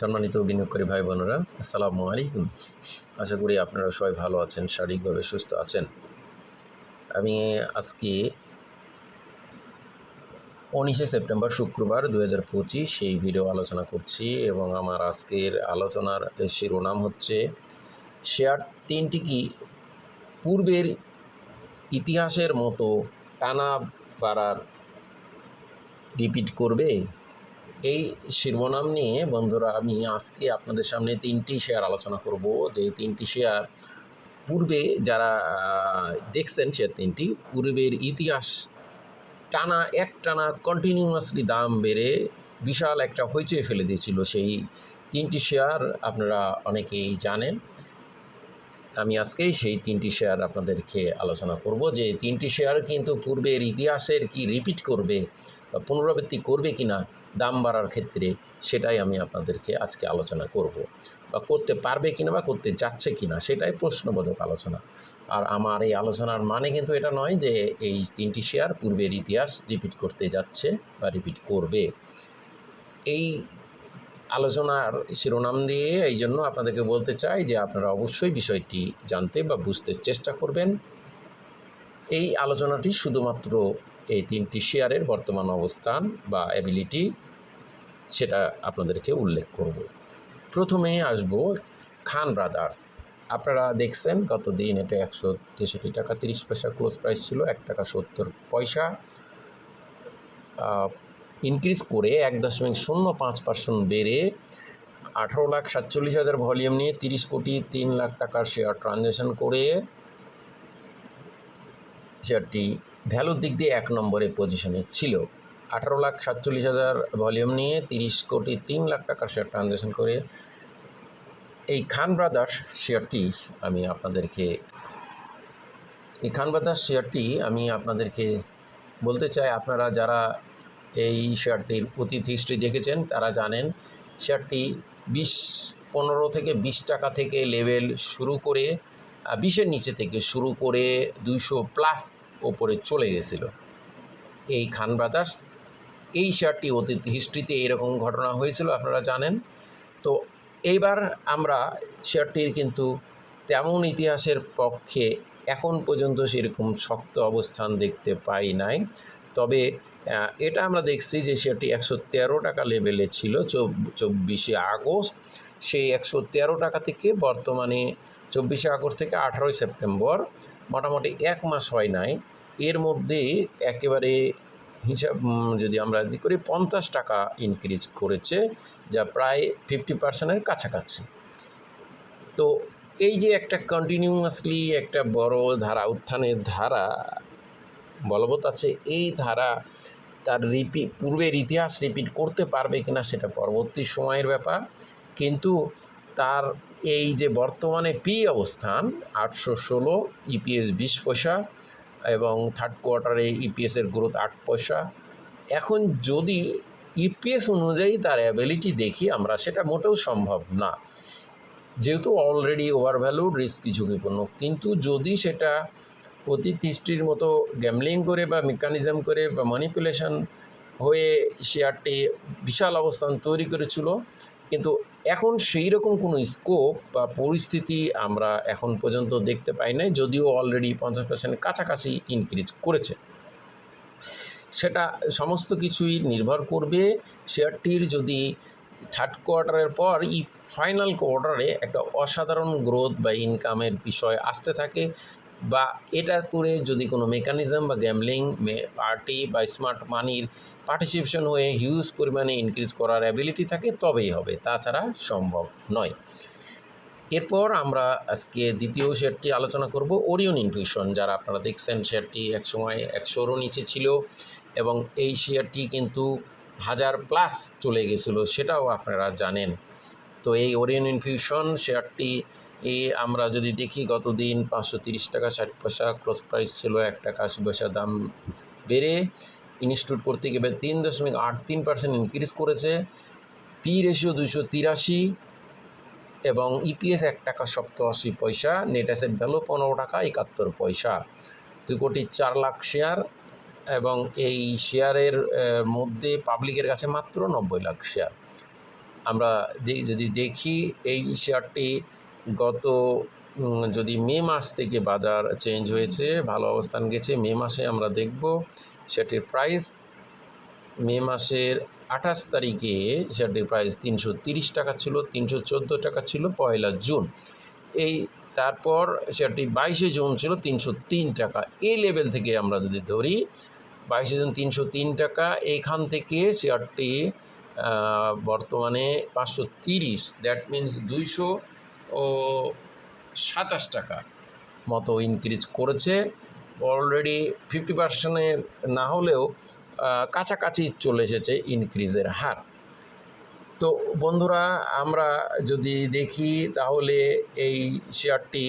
সম্মানিত বিনিয়োগকারী ভাই বোনেরা, আসসালামু আলাইকুম। আশা করি আপনারা সবাই ভালো আছেন, শারীরিকভাবে সুস্থ আছেন। আমি আজকে উনিশে সেপ্টেম্বর শুক্রবার দু হাজার পঁচিশ সেই ভিডিও আলোচনা করছি এবং আমার আজকের আলোচনার শিরোনাম হচ্ছে, শেয়ার তিনটি কি পূর্বের ইতিহাসের মতো টানা বাড়ার রিপিট করবে? এই শিরোনাম নিয়ে বন্ধুরা, আমি আজকে আপনাদের সামনে তিনটি শেয়ার আলোচনা করব। যে তিনটি শেয়ার পূর্বে যারা দেখছেন সে তিনটি, পূর্বের ইতিহাস টানা এক টানা কন্টিনিউয়াসলি দাম বেড়ে বিশাল একটা হইচই ফেলে দিয়েছিল সেই তিনটি শেয়ার আপনারা অনেকেই জানেন। আমি আজকেই সেই তিনটি শেয়ার আপনাদেরকে আলোচনা করব। যে তিনটি শেয়ার কিন্তু পূর্বের ইতিহাসের কি রিপিট করবে বা পুনরাবৃত্তি করবে কি না দাম বাড়ার ক্ষেত্রে সেটাই আমি আপনাদেরকে আজকে আলোচনা করব। বা করতে পারবে কিনা বা করতে যাচ্ছে কিনা সেটাই প্রশ্নবোধক আলোচনা। আর আমার এই আলোচনার মানে কিন্তু এটা নয় যে এই তিনটি শেয়ার পূর্বের ইতিহাস রিপিট করতে যাচ্ছে বা রিপিট করবে। এই আলোচনার শিরোনাম দিয়ে এই জন্য আপনাদেরকে বলতে চাই যে আপনারা অবশ্যই বিষয়টি জানতে বা বুঝতে চেষ্টা করবেন। এই আলোচনাটি শুধুমাত্র এই তিনটি শেয়ারের বর্তমান অবস্থান বা অ্যাবিলিটি সেটা আপনাদেরকে উল্লেখ করব। প্রথমে আসব খান ব্রাদার্স। আপনারা দেখছেন গত দিন এটা একশো তেষট্টি টাকা তিরিশ পয়সা ক্লোজ প্রাইস ছিল, এক টাকা সত্তর পয়সা। ইনক্রিজ করে এক দশমিক শূন্য পাঁচ পার্সেন্ট বেড়ে আঠারো লাখ সাতচল্লিশ হাজার ভলিউম নিয়ে তিরিশ কোটি তিন লাখ টাকার শেয়ার ট্রানজ্যাকশন করে। শেয়ারটি ভ্যালুর দিক দিয়ে এক নম্বরে পজিশনে ছিল। আঠারো লাখ সাতচল্লিশ হাজার ভলিউম নিয়ে তিরিশ কোটি তিন লাখ টাকার শেয়ার ট্রানজ্যাকশন করে এই খান ব্রাদার্স শেয়ারটি আমি আপনাদেরকে, এই খান ব্রাদার্স শেয়ারটি আমি আপনাদেরকে বলতে চাই, আপনারা যারা এই শেয়ারটির অতীত হিস্ট্রি দেখেছেন, তারা জানেন শেয়ারটি বিশ, পনেরো থেকে বিশ টাকা থেকে লেভেল শুরু করে বিশের নিচে থেকে শুরু করে দুইশো প্লাস ওপরে চলে গেছিল। এই খান ব্রাদার্স, এই শেয়ারটি অতীত হিস্ট্রিতে এরকম ঘটনা হয়েছিল, আপনারা জানেন। তো এইবার আমরা শেয়ারটির কিন্তু তেমন ইতিহাসের পক্ষে এখন পর্যন্ত সেরকম শক্ত অবস্থান দেখতে পাই নাই। তবে এটা আমরা দেখছি যে সেটি একশো তেরো টাকা লেভেলে ছিল চব্বিশে আগস্ট। সেই একশো তেরো টাকা থেকে বর্তমানে চব্বিশে আগস্ট থেকে আঠারোই সেপ্টেম্বর। মোটামুটি এক মাস হয় নাই। এর মধ্যে একেবারে হিসাব যদি আমরা করি পঞ্চাশ টাকা ইনক্রিজ করেছে, যা প্রায় ফিফটি পার্সেন্টের কাছাকাছি। তো এই যে একটা কন্টিনিউয়াসলি একটা বড় ধারা, উত্থানের ধারা বলবৎ আছে, এই ধারা তার রিপিট পূর্বের ইতিহাস রিপিট করতে পারবে কিনা সেটা পরবর্তী সময়ের ব্যাপার। কিন্তু তার এই যে বর্তমানে পি অবস্থান, আটশো ষোলো ইপিএস বিশ পয়সা এবং থার্ড কোয়ার্টারে ইপিএসের গ্রোথ আট পয়সা। এখন যদি ইপিএস অনুযায়ী তার অ্যাবিলিটি দেখি আমরা, সেটা মোটেও সম্ভব না। যেহেতু অলরেডি ওভার ভ্যালুড রিস্কি ঝুঁকিপূর্ণ। কিন্তু যদি সেটা অতীত হিস্ট্রির মতো গ্যামলিং করে বা মেকানিজম করে বা ম্যানিপুলেশন হয়ে শেয়ারটি বিশাল অবস্থান তৈরি করেছিল কিন্তু এখন সেই রকম কোনো স্কোপ বা পরিস্থিতি আমরা এখন পর্যন্ত দেখতে পাই নাই, যদিও অলরেডি পঞ্চাশ পার্সেন্ট কাছাকাছি ইনক্রিজ করেছে। সেটা সমস্ত কিছুই নির্ভর করবে শেয়ারটির যদি থার্ড কোয়ার্টারের পর ই ফাইনাল কোয়ার্টারে একটা অসাধারণ গ্রোথ বা ইনকামের বিষয় আসতে থাকে বা এটার পরে যদি কোনো মেকানিজম বা গ্যামলিং পার্টি বা স্মার্ট মানির পার্টিসিপেশন হয়ে হিউজ পরিমাণে ইনক্রিজ করার অ্যাবিলিটি থাকে, তবেই হবে। তাছাড়া সম্ভব নয়। এরপর আমরা আজকে দ্বিতীয় শেয়ারটি আলোচনা করব ওরিয়ন ইনফিউশন যারা আপনারা দেখছেন, শেয়ারটি একসময় একশোরও নিচে ছিল এবং এই শেয়ারটি কিন্তু হাজার প্লাস চলে গেছিল, সেটাও আপনারা জানেন। তো এই ওরিয়ন ইনফিউশন শেয়ারটি এ আমরা যদি দেখি গত দিন পাঁচশো তিরিশ টাকা ষাট পয়সা ক্রস প্রাইস ছিল এক টাকা আশি পয়সা দাম বেড়ে ইনস্টিটিউট করতে এবার তিন দশমিক আট তিন পার্সেন্ট ইনক্রিজ করেছে। পি রেশিও দুশো তিরাশি এবং ইপিএস এক টাকা সপ্তআশি পয়সা নেট অ্যাসেট ভ্যালু পনেরো টাকা একাত্তর পয়সা। দুই কোটি চার লাখ শেয়ার এবং এই শেয়ারের মধ্যে পাবলিকের কাছে মাত্র নব্বই লাখ শেয়ার আমরা যদি দেখি এই শেয়ারটি গত যদি মে মাস থেকে বাজার চেঞ্জ হয়েছে, ভালো অবস্থান গেছে, মে মাসে আমরা দেখব সেটির প্রাইস মে মাসের আঠাশ তারিখে শেয়ারটির প্রাইস তিনশো টাকা ছিল, তিনশো চোদ্দ টাকা ছিল পয়লা জুন। এই তারপর শেয়ারটি বাইশে জুন ছিল তিনশো তিন টাকা। এই লেভেল থেকে আমরা যদি ধরি, বাইশে জুন তিনশো তিন টাকা এখান থেকে শেয়ারটি বর্তমানে পাঁচশো তিরিশ। দ্যাট মিন্স দুইশো ও সাতাশ টাকা মতো ইনক্রিজ করেছে। অলরেডি ফিফটি পার্সেন্টের না হলেও কাছাকাছি চলে এসেছে ইনক্রিজের হার। তো বন্ধুরা, আমরা যদি দেখি তাহলে এই শেয়ারটি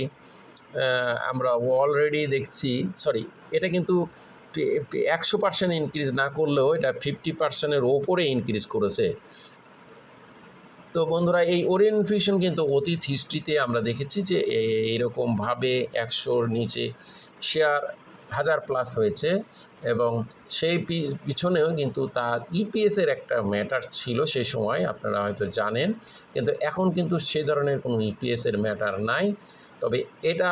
আমরা অলরেডি দেখছি সরি এটা কিন্তু একশো পার্সেন্ট ইনক্রিজ না করলেও এটা ফিফটি পার্সেন্টের ওপরে ইনক্রিজ করেছে। তো বন্ধুরা, এই ওরিয়েন্ট ফিউশন কিন্তু অতীত হিস্ট্রিতে আমরা দেখেছি যে এইরকমভাবে একশোর নিচে শেয়ার হাজার প্লাস হয়েছে এবং সেই পিছনেও কিন্তু তার ইপিএসের একটা ম্যাটার ছিল সেই সময়, আপনারা হয়তো জানেন। কিন্তু এখন কিন্তু সেই ধরনের কোনো ইপিএসের ম্যাটার নাই। তবে এটা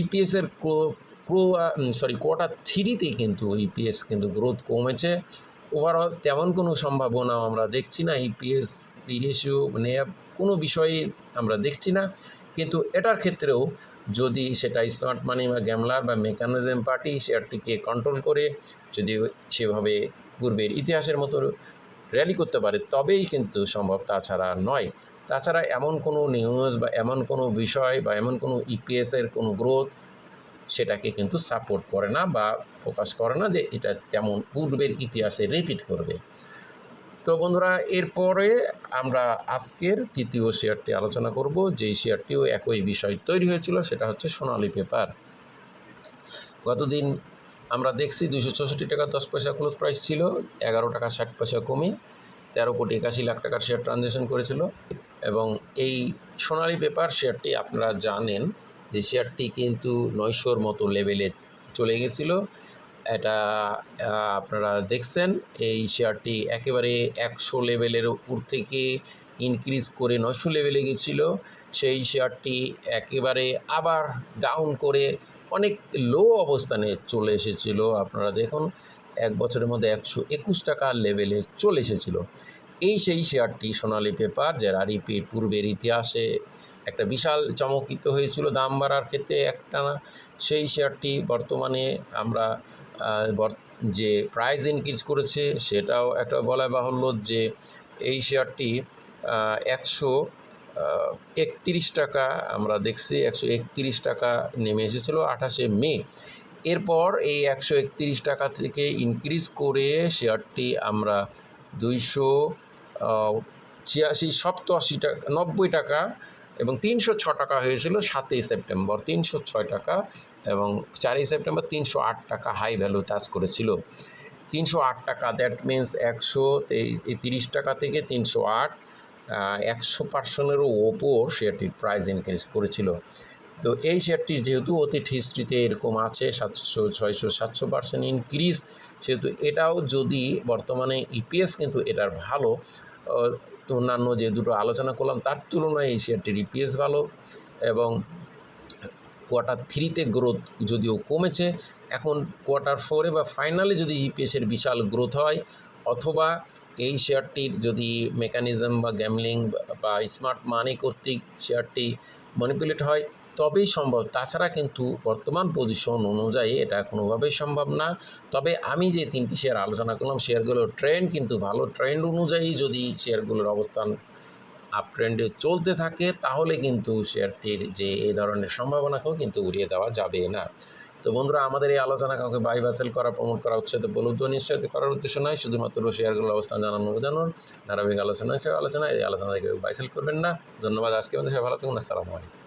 ইপিএসের প্রো সরি কোয়ার্টার থ্রিতেই কিন্তু ইপিএস কিন্তু গ্রোথ কমেছে। ওভারঅল তেমন কোনো সম্ভাবনা আমরা দেখছি না ইপিএস রেশিও মানে কোনো বিষয়ে আমরা দেখছি না। কিন্তু এটার ক্ষেত্রেও যদি সেটা স্মার্ট মানি বা গ্যামলার বা মেকানিজম পার্টি শেয়ারটিকে কন্ট্রোল করে, যদি সেভাবে পূর্বের ইতিহাসের মতো র্যালি করতে পারে, তবেই কিন্তু সম্ভব। তাছাড়া নয়। তাছাড়া এমন কোনো নিউজ বা এমন কোনো বিষয় বা এমন কোনো ইপিএসের কোনো গ্রোথ সেটাকে কিন্তু সাপোর্ট করে না বা ফোকাস করে না যে এটা তেমন পূর্বের ইতিহাসে রিপিট করবে। তো বন্ধুরা, এরপরে আমরা আজকের তৃতীয় শেয়ারটি আলোচনা করব। যেই শেয়ারটিও একই বিষয় তৈরি হয়েছিল, সেটা হচ্ছে সোনালী পেপার। গতদিন আমরা দেখছি দুশো চৌষট্টি টাকা দশ পয়সা ক্লোজ প্রাইস ছিল, এগারো টাকা ষাট পয়সা কমে তেরো কোটি একাশি লাখ টাকার শেয়ার ট্রানজ্যাকশন করেছিল। এবং এই সোনালী পেপার শেয়ারটি আপনারা জানেন যে শেয়ারটি কিন্তু নয়শোর মতো লেভেলে চলে গেছিল। এটা আপনারা দেখছেন। এই শেয়ারটি একেবারে একশো লেভেলের উপর থেকে ইনক্রিজ করে নশো লেভেলে গেছিল। সেই শেয়ারটি একেবারে আবার ডাউন করে অনেক লো অবস্থানে চলে এসেছিল। আপনারা দেখুন, এক বছরের মধ্যে একশো একুশ টাকার লেভেলে চলে এসেছিল। এই সেই শেয়ারটি সোনালী পেপার যারা রিপিট পূর্বের ইতিহাসে একটা বিশাল চমকিত হয়েছিল দাম বাড়ার ক্ষেত্রে একটা না, সেই শেয়ারটি বর্তমানে আমরা যে প্রাইস ইনক্রিজ করেছে সেটাও একটা বলা বাহুল্য যে এই শেয়ারটি একশো একত্রিশ টাকা আমরা দেখছি, একশো একত্রিশ টাকা নেমে এসেছিল আঠাশে মে। এরপর এই একশো একত্রিশ টাকা থেকে ইনক্রিজ করে শেয়ারটি আমরা দুইশো ছিয়াশি, সপ্তআশি টাকা, নব্বই টাকা এবং তিনশো ছ টাকা হয়েছিল সাতই সেপ্টেম্বর। তিনশো ছয় টাকা এবং চারই সেপ্টেম্বর তিনশো আট টাকা হাই ভ্যালু টাচ করেছিল। তিনশো আট টাকা দ্যাট মিন্স একশো তিরিশ টাকা থেকে তিনশো আট একশো পার্সেন্টেরও ওপর শেয়ারটির প্রাইস ইনক্রিজ করেছিল। তো এই শেয়ারটি যেহেতু অতীত হিস্ট্রিতে এরকম আছে, সাতশো, ছয়শো, সাতশো পার্সেন্ট ইনক্রিজ সেহেতু এটাও যদি বর্তমানে ইপিএস কিন্তু এটার ভালো অন্যান্য যে দুটো আলোচনা করলাম, তার তুলনায় এই শেয়ারটির ইপিএস ভালো এবং কোয়ার্টার থ্রিতে গ্রোথ যদিও কমেছে, এখন কোয়ার্টার ফোরে বা ফাইনালে যদি ইপিএসের বিশাল গ্রোথ হয়, অথবা এই শেয়ারটির যদি মেকানিজম বা গ্যামলিং বা স্মার্ট মানি কর্তৃক শেয়ারটি ম্যানিপুলেট হয় তবেই সম্ভব। তাছাড়া কিন্তু বর্তমান পজিশন অনুযায়ী এটা কোনোভাবেই সম্ভব না। তবে আমি যে তিনটি শেয়ার আলোচনা করলাম শেয়ারগুলোর ট্রেন্ড কিন্তু ভালো ট্রেন্ড অনুযায়ী যদি শেয়ারগুলোর অবস্থান আপ ট্রেন্ডে চলতে থাকে, তাহলে কিন্তু শেয়ারটির যে এই ধরনের সম্ভাবনাকেও কিন্তু উড়িয়ে দেওয়া যাবে না। তো বন্ধুরা, আমাদের এই আলোচনা কাউকে বাই বাসেল করা প্রমোট করা, উৎসাহিত, বলুদ্ধ নিশ্চিত করার উদ্দেশ্য নয়। শুধুমাত্র শেয়ারগুলোর অবস্থান জানানো বোঝানোর ধারাবাহিক আলোচনা হিসেবে আলোচনা এই আলোচনা থেকে বাইসেল করবেন না। ধন্যবাদ আজকে আমাদের সবাই ভালো থাকুন। আসসালামু আলাইকুম।